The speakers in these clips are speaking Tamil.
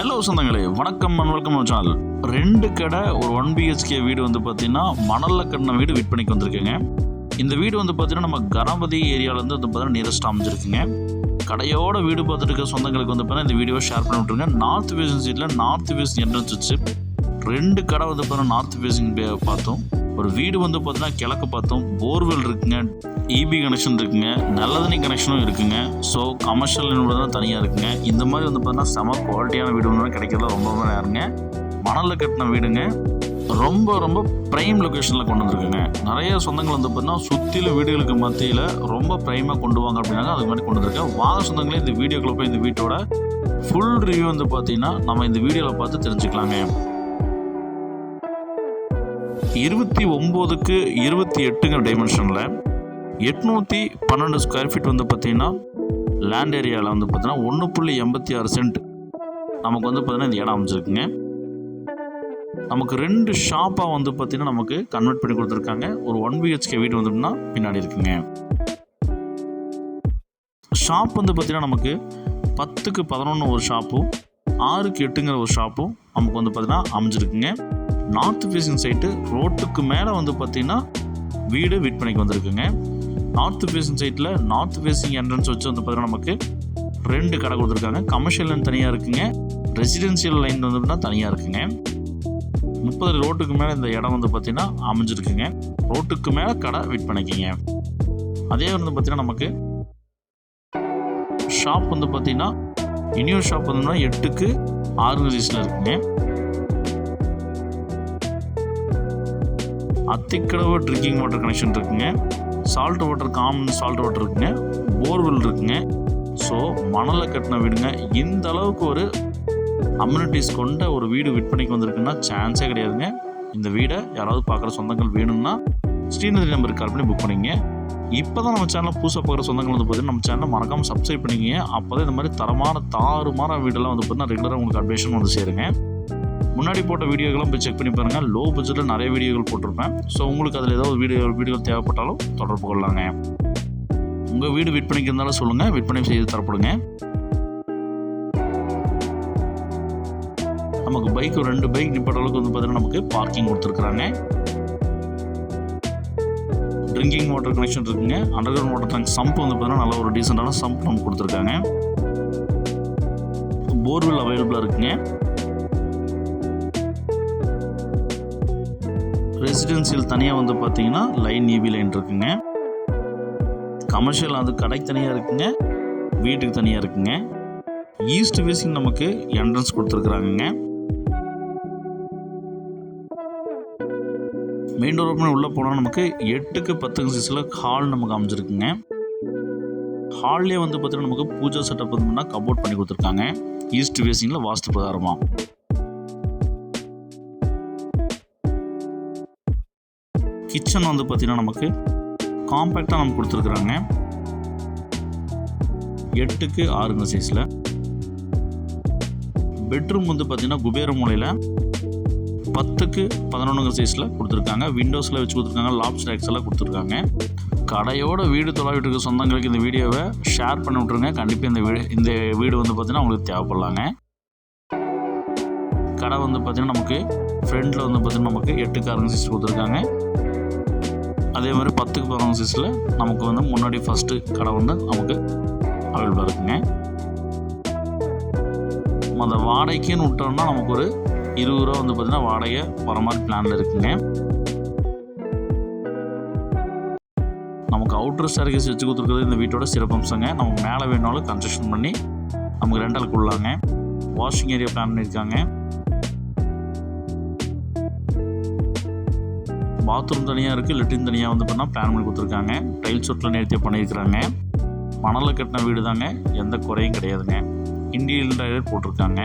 ஹலோ சொந்தங்களே வணக்கம் அண்ட் வெல்கம் சேனல் ரெண்டு கடை ஒரு ஒன் பிஹெச்கே வீடு வந்து பார்த்தீங்கன்னா மணலில் கட்டின வீடு விற்பனைக்கு வந்திருக்குங்க. இந்த வீடு வந்து பார்த்தீங்கன்னா நம்ம கணபதி ஏரியாவிலேருந்து வந்து பார்த்தீங்கன்னா நியரஸ்ட் அமைஞ்சிருக்குங்க. கடையோட வீடு பார்த்துட்டு இருக்க சொந்தங்களுக்கு வந்து பார்த்தீங்கன்னா இந்த வீடியோ ஷேர் பண்ணி விட்ருங்க நார்த் ஃபேசிங் சீட்டில் நார்த் ஃபேஸ் என்ட்ரன்ஸ் வச்சு ரெண்டு கடை வந்து பார்த்தீங்கன்னா நார்த் ஃபேஸிங் பார்த்தோம். ஒரு வீடு வந்து பார்த்தீங்கன்னா கிழக்கு பார்த்தோம். போர்வெல் இருக்குங்க. இபி கனெக்ஷன் இருக்குங்க. நல்ல தண்ணி கனெக்ஷனும் இருக்குங்க ஸோ கமர்ஷியல் தான் தனியாக இருக்குங்க. இந்த மாதிரி வந்து பார்த்தீங்கன்னா செம குவாலிட்டியான வீடு ஒன்று கிடைக்கிறதுல ரொம்ப ரொம்ப நேரங்க. மணலில் கட்டின வீடுங்க. ரொம்ப ரொம்ப ப்ரைம் லொக்கேஷனில் கொண்டு வந்திருக்குங்க. நிறைய சொந்தங்கள் வந்து பார்த்தீங்கன்னா சுற்றிலும் வீடுகளுக்கு மத்தியில் ரொம்ப ப்ரைமாக கொண்டு வாங்க அப்படின்னாங்க. அதுக்கு மாதிரி கொண்டு வந்திருக்கேன். வாங்க சொந்தங்களே இந்த வீடியோக்குள்ள போய் இந்த வீட்டோட ஃபுல் ரிவ்யூ வந்து பார்த்தீங்கன்னா நம்ம இந்த வீடியோவில் பார்த்து தெரிஞ்சுக்கலாங்க. இருபத்தி ஒம்போதுக்கு இருபத்தி எட்டுங்கிற டைமென்ஷனில் எட்நூற்றி பன்னெண்டு ஸ்கொயர் ஃபீட் வந்து பார்த்தீங்கன்னா லேண்ட் ஏரியாவில் வந்து பார்த்தீங்கன்னா ஒன்று புள்ளி எண்பத்தி ஆறு சென்ட் நமக்கு வந்து பார்த்தீங்கன்னா இந்த இடம் அமைஞ்சிருக்குங்க. நமக்கு ரெண்டு ஷாப்பாக வந்து பார்த்திங்கன்னா நமக்கு கன்வெர்ட் பண்ணி கொடுத்துருக்காங்க. ஒரு ஒன் பிஹெச்கே வீடு வந்துட்டுனா பின்னாடி இருக்குங்க. ஷாப் வந்து பார்த்தீங்கன்னா நமக்கு பத்துக்கு பதினொன்று ஒரு ஷாப்பும் ஆறுக்கு எட்டுங்கிற ஒரு ஷாப்பும் நமக்கு வந்து பார்த்திங்கன்னா அமைஞ்சிருக்குங்க. நார்த் ஃபேசிங் சைட்டு ரோட்டுக்கு மேலே வந்து பார்த்தீங்கன்னா வீடு விற்பனைக்கு வந்திருக்குங்க. நார்த் ஃபேசிங் சைட்டில் நார்த் ஃபேஸிங் என்ட்ரன்ஸ் வச்சு வந்து பார்த்தீங்கன்னா நமக்கு ரெண்டு கடை கொடுத்துருக்காங்க. கமர்ஷியல் லைன் தனியாக இருக்குங்க. ரெசிடென்சியல் லைன் வந்து பார்த்தீங்கன்னா தனியாக இருக்குங்க. முப்பது ரோட்டுக்கு மேலே இந்த இடம் வந்து பார்த்திங்கன்னா அமைஞ்சிருக்குங்க. ரோட்டுக்கு மேலே கடை விற்பனைக்குங்க அதே வந்து பார்த்திங்கன்னா நமக்கு ஷாப் வந்து பார்த்திங்கன்னா இனியூர் ஷாப் வந்து எட்டுக்கு ஆறு ரிஜிஸ்டில் இருக்குங்க. அத்திக்கடவு ட்ரிங்கிங் வாட்டர் கனெக்ஷன் இருக்குங்க. Salt water common salt water இருக்குங்க. போர்வெல் இருக்குங்க. ஸோ மணலில் கட்டின வீடுங்க. இந்த அளவுக்கு ஒரு அம்யூனிட்டிஸ் கொண்ட ஒரு வீடு விற்பனைக்கு வந்திருக்குன்னா சான்ஸே கிடையாதுங்க. இந்த வீடை யாராவது பார்க்குற சொந்தங்கள் வேணும்னா ஸ்ரீநதி நம்பருக்கு கால் பண்ணி புக் பண்ணிங்க. இப்போ தான் நம்ம சேனலில் புதுசாக பார்க்குற சொந்தங்கள் வந்து பார்த்தீங்கன்னா நம்ம சேனலை மறக்காமல் சப்ஸ்கிரைப் பண்ணிங்க அப்போ தான் இந்த மாதிரி தரமான தாறுமாற வீடெல்லாம் வந்து பார்த்தீங்கன்னா ரெகுலராக உங்களுக்கு அப்டேஷன் வந்து சேருங்க. முன்னாடி போட்ட வீடியோக்கெல்லாம் போய் செக் பண்ணி பாருங்கள் லோ பட்ஜெட்டில் நிறைய வீடியோகள் போட்டிருப்பேன். ஸோ உங்களுக்கு அதில் ஏதாவது வீடியோ வீடியோகள் தேவைப்பட்டாலும் தொடர்பு கொள்ளலாங்க உங்கள் வீடு விற்பனைக்கு இருந்தாலும் சொல்லுங்கள் விற்பனை செய்து தரப்படுங்க. நமக்கு பைக் ரெண்டு பைக் நிப்பாட்ட அளவுக்கு வந்து பார்த்தீங்கன்னா நமக்கு பார்க்கிங் கொடுத்துருக்குறாங்க. ட்ரிங்கிங் வாட்டர் கனெக்ஷன் இருக்குங்க. Underground water tank sump வந்து பார்த்தீங்கன்னா நல்ல ஒரு டீசெண்டான சம்ப் நமக்கு கொடுத்துருக்காங்க. போர்வெல் அவைலபிளாக இருக்குங்க. ரெசிடென்சியல் தனியாக வந்து பார்த்தீங்கன்னா லைன் இபி லைன் இருக்குங்க. கமர்ஷியல் அது கடைக்கு தனியாக இருக்குங்க. வீட்டுக்கு தனியாக இருக்குங்க. ஈஸ்ட் ஃபேஸிங் நமக்கு என்ட்ரன்ஸ் கொடுத்துருக்குறாங்கங்க. மெயின் டோர் ஓப்பன் உள்ளே போனால் நமக்கு எட்டுக்கு பத்துக்கு சைஸில் ஹால் நமக்கு அமைஞ்சிருக்குங்க. ஹால்லே வந்து பார்த்தீங்கன்னா நமக்கு பூஜா செட்டப் வந்து கபோர்ட் பண்ணி கொடுத்துருக்காங்க. ஈஸ்ட் ஃபேஸிங்கில் வாஸ்து பிரகாரமாக கிச்சன் வந்து பார்த்தீங்கன்னா நமக்கு காம்பேக்டாக நமக்கு கொடுத்துருக்குறாங்க. எட்டுக்கு ஆறுங்க சைஸில் பெட்ரூம் வந்து பார்த்திங்கன்னா குபேர மூலையில் பத்துக்கு பதினொன்றுங்க சைஸில் கொடுத்துருக்காங்க. விண்டோஸில் வச்சு கொடுத்துருக்காங்க. லாப் ஸ்டாக்ஸ் எல்லாம் கொடுத்துருக்காங்க. கடையோட வீடு தொலைவிட்டு இருக்க சொந்தங்களுக்கு இந்த வீடியோவை ஷேர் பண்ணி விட்ருங்க கண்டிப்பாக இந்த வீடு இந்த வீடு வந்து பார்த்தீங்கன்னா உங்களுக்கு தேவைப்படலாங்க. கடை வந்து பார்த்திங்கன்னா நமக்கு ஃப்ரெண்டில் வந்து பார்த்தீங்கன்னா நமக்கு எட்டுக்கு ஆறுங்க சைஸ் கொடுத்துருக்காங்க. அதே மாதிரி பத்துக்கு பதினொன்று சைஸில் நமக்கு வந்து முன்னாடி ஃபஸ்ட்டு கடை வந்து நமக்கு அவைலபிளாக இருக்குங்க. அந்த வாடகைக்குன்னு விட்டோம்னா நமக்கு ஒரு இருபது ரூபா வந்து பார்த்திங்கன்னா வாடகை வர மாதிரி பிளானில் இருக்குங்க. நமக்கு அவுட்டர் சர்வீஸ் வச்சு கொடுத்துருக்குறது இந்த வீட்டோட சிறப்பம்சங்க நமக்கு மேலே வேணாலும் கன்ஸ்ட்ரக்ஷன் பண்ணி நமக்கு ரெண்டலுக்கு உள்ளாங்க வாஷிங் ஏரியா பிளான் பண்ணியிருக்காங்க. பாத்ரூம் தனியாக இருக்குது லெட்டின் தனியாக வந்து பண்ணால் பிளான் பண்ணி கொடுத்துருக்காங்க. டைல்ஸ் ஒட்டில் நேர்த்தியாக பண்ணியிருக்கிறாங்க. மணலில் கட்டின வீடு தாங்க எந்த குறையும் கிடையாதுங்க. இண்டியன் டைலர் போட்டிருக்காங்க.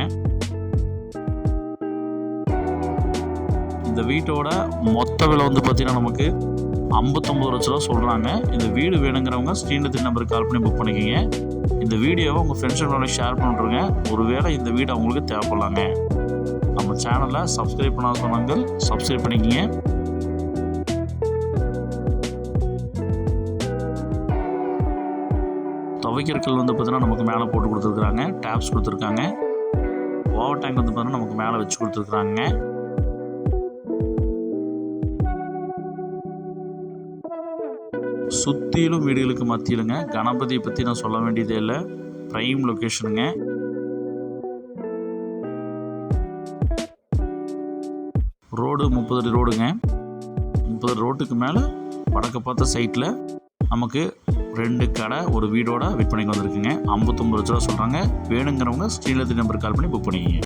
இந்த வீட்டோட மொத்த விலை வந்து பார்த்தீங்கன்னா நமக்கு ஐம்பத்தொம்பது லட்ச ரூபா சொல்கிறாங்க இந்த வீடு வேணுங்கிறவங்க ஸ்ரீநதி நம்பருக்கு கால் பண்ணி புக் பண்ணிக்கிங்க. இந்த வீடியோவை உங்கள் ஃப்ரெண்ட்ஸுங்களோட ஷேர் பண்ணுறேங்க ஒருவேளை இந்த வீடு அவங்களுக்கு தேவைப்படலாங்க. நம்ம சேனலை சப்ஸ்கிரைப் பண்ணாத சொன்னாங்க சப்ஸ்கிரைப் பண்ணிக்கிங்க. துவைக்கிறக்கல் வந்து பார்த்திங்கன்னா நமக்கு மேலே போட்டு கொடுத்துருக்குறாங்க. டேப்ஸ் கொடுத்துருக்காங்க. ஓவர் டேங்க் வந்து பார்த்திங்கன்னா நமக்கு மேலே வச்சு கொடுத்துருக்குறாங்க. சுற்றிலும் வீடுகளுக்கு மத்தியிலுங்க. கணபதியை பற்றி நான் சொல்ல வேண்டியதே இல்லை. ப்ரைம் லொக்கேஷனுங்க ரோடு முப்பது அடி ரோடுங்க முப்பது ரோட்டுக்கு மேலே வடக்கு பார்த்த சைட்டில் நமக்கு ரெண்டு கடை ஒரு வீடோட விற்பனைக்கு வந்திருக்குங்க. ஐம்பத்தொம்பது லட்ச ரூபா சொல்கிறாங்க வேணுங்கிறவங்க ஸ்ரீலத்தி நம்பர் கால் பண்ணி புக் பண்ணிக்கோங்க.